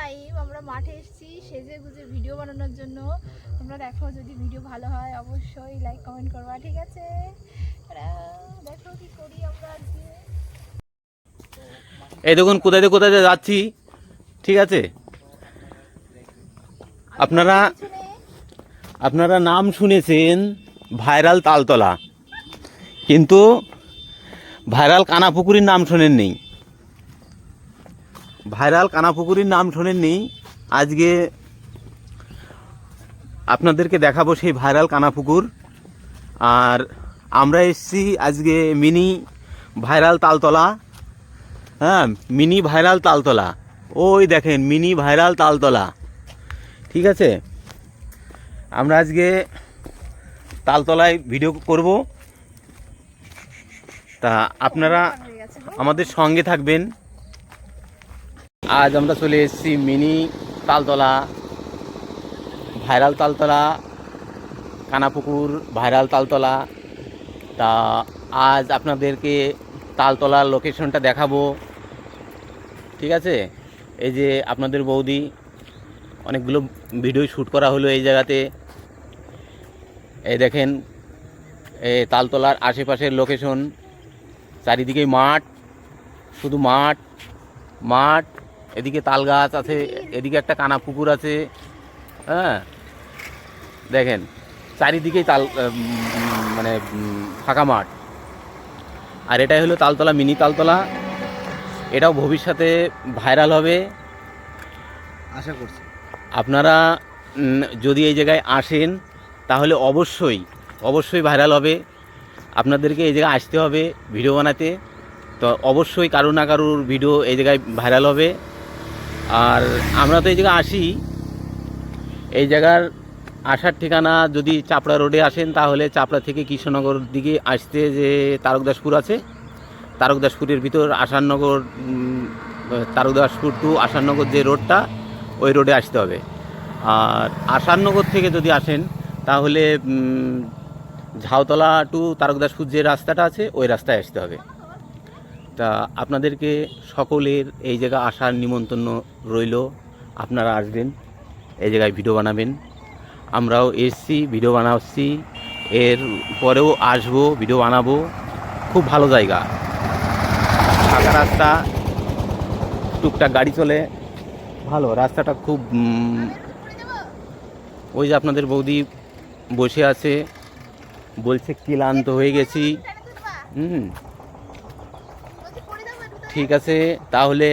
Time আমরা মাঠে এসেছি সেজে গুজে ভিডিও বানানোর জন্য। তোমরা দেখো যদি ভিডিও ভালো হয় অবশ্যই লাইক কমেন্ট করবা, ঠিক আছে? দেখো কি করি আমরা আজকে। এই দেখুন, কোথায় কোথায় যাচ্ছি, ঠিক আছে? আপনারা আপনারা নাম শুনেছেন ভাইরাল তালতলা। কিন্তু ভাইরাল কানাপুকুরির নাম শোনেননি। ভাইরাল কানাপুকুরির নাম শোনেননি। আজকে আপনাদেরকে দেখাবো সেই ভাইরাল কানাপুকুর। আর আমরা এসছি আজকে মিনি ভাইরাল তালতলা। হ্যাঁ মিনি ভাইরাল তালতলা। ওই দেখেন মিনি ভাইরাল তালতলা। ঠিক আছে? আমরা আজকে তালতলায় ভিডিও করব। তা আপনারা। আমাদের সঙ্গে থাকবেন। আজ আমরা চলে এসেছি mini Taltala, viral Taltala, Kanapukur, viral Taltala. তা আজ আপনাদেরকে তালতলার লোকেশনটা দেখাবো। ঠিক আছে? এই যে আপনাদের বৌদি, অনেকগুলো ভিডিও শ্যুট করা হলো এই জায়গাতে। এই দেখেন, এই তালতলার আশেপাশের লোকেশন চারিদিকে মাঠ, শুধু মাঠ মাঠ এদিকে তাল গাছ আছে এদিকে একটা কানা পুকুর আছে হ্যাঁ? দেখেন চারিদিকেই তাল মানে ফাঁকা মাঠ। আর এটাই হলো তালতলা মিনি তালতলা। এটাও ভবিষ্যতে ভাইরাল হবে। আশা করছি। আপনারা যদি এই জায়গায় আসেন তাহলে অবশ্যই অবশ্যই ভাইরাল হবে। আপনাদেরকে এই জায়গায় আসতে হবে ভিডিও বানাতে। তো অবশ্যই কারও না কারোর ভিডিও এই জায়গায় ভাইরাল হবে। আর আমরা তো এই জায়গায় আসি। এই জায়গার আসার ঠিকানা যদি চাপড়া রোডে আসেন, তাহলে চাপড়া থেকে কৃষ্ণনগর দিকে আসতে যে তারকদাসপুর আছে, তারকদাসপুরের ভিতর আসাননগর তারকদাসপুর টু আসাননগর যে রোডটা, ওই রোডে আসতে হবে। আর আসাননগর থেকে যদি আসেন, তাহলে ঝাউতলা টু তারকদাসপুর যে রাস্তাটা আছে, ওই রাস্তায় আসতে হবে। তা আপনাদেরকে সকলের এই জায়গা আসার নিমন্ত্রণ রইল। আপনারা আসবেন, এই জায়গায় ভিডিও বানাবেন। আমরাও এসছি ভিডিও বানাচ্ছি। এর পরেও আসব ভিডিও বানাবো। খুব ভালো জায়গা। ফাঁকা রাস্তা, টুকটাক গাড়ি চলে। ভালো, রাস্তাটা খুব ওই যে আপনাদের বৌদি বসে আছে। বলছে ক্লান্ত হয়ে গেছি। হুম বলছি পড়ে যাব একটু তো। ঠিক আছে তাহলে